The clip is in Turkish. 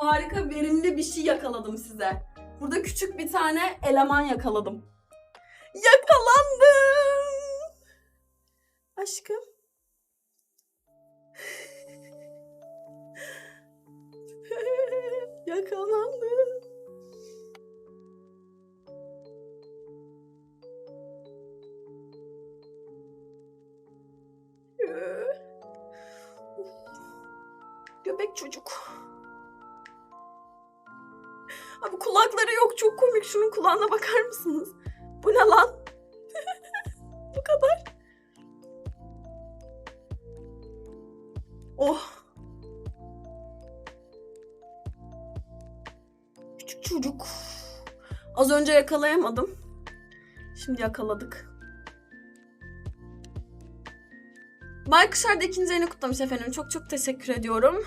harika verimli bir şey yakaladım size. Burada küçük bir tane eleman yakaladım. Yakalandım. Aşkım. Yakalandım. Göbek çocuk. Abi kulakları yok çok komik. Şunun kulağına bakar mısınız? Bu ne lan? Bu kadar. Oh. Küçük çocuk. Az önce yakalayamadım. Şimdi yakaladık. Baykuşlar da ikinci ayını kutlamış efendim. Çok çok teşekkür ediyorum.